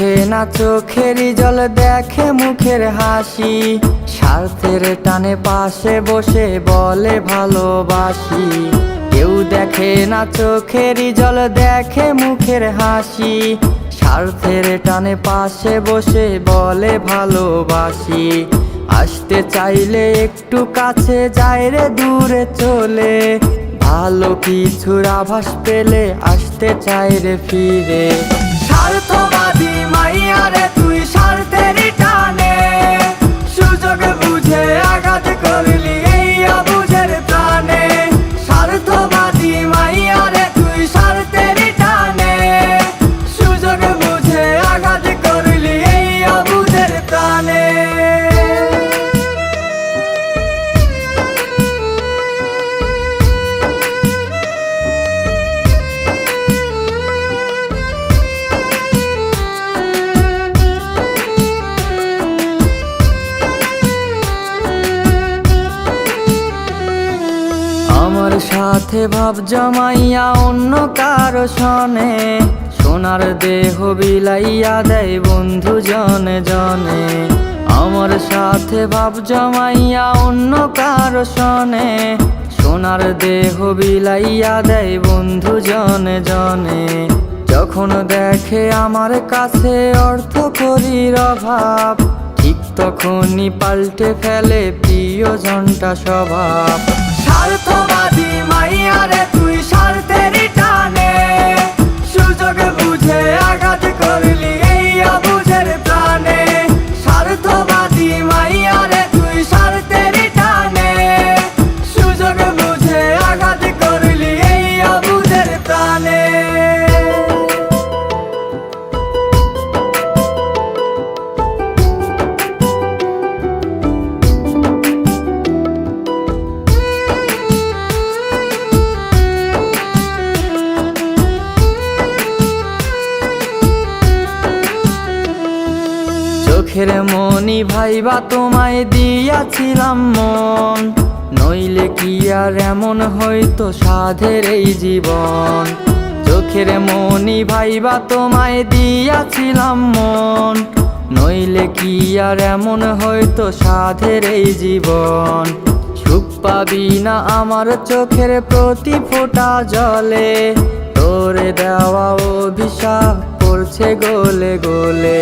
দেখে না চোখেরই জল দেখে মুখের হাসি। স্বার্থের টানে পাশে বসে বলে ভালোবাসি। কেউ দেখে না চোখেরই জল দেখে মুখের হাসি। স্বার্থের টানে পাশে বসে বলে ভালোবাসি। আসতে চাইলে একটু কাছে যায় রে দূরে চলে। ভালো কিছুর আভাস পেলে আসতে চাই রে ফিরে। স্বার্থবাদী আমার সাথে ভাব জমাইয়া অন্য কারও সনে? সোনার দেহ বিলাইয়া দেয় বন্ধু জনে জনে। আমার সাথে ভাব জমাইয়া অন্য কারও সনে? সোনার দেহ বিলাইয়া দেয় বন্ধু জনে জনে। যখন দেখে আমার কাছে অর্থ করির অভাব, ঠিক তখনই পাল্টে ফেলে প্রিয় প্রিয়জনটা স্বভাব। স্বার্থবাদী মাইয়া রে তুই স্বার্থেরই টানে। মনি ভাইবা তোমায় দিয়াছিলাম মন। নইলে কি আর এমন হইতো সাধের এই জীবন? চোখের মনি ভাইবা তোমায় দিয়াছিলাম মন। নইলে কি আর এমন হইতো সাধের এই জীবন? সুখ পাবি না আমার চোখের প্রতি ফোঁটা জলে। তোরে দেওয়া অভিশাপ করছে গোলে গোলে।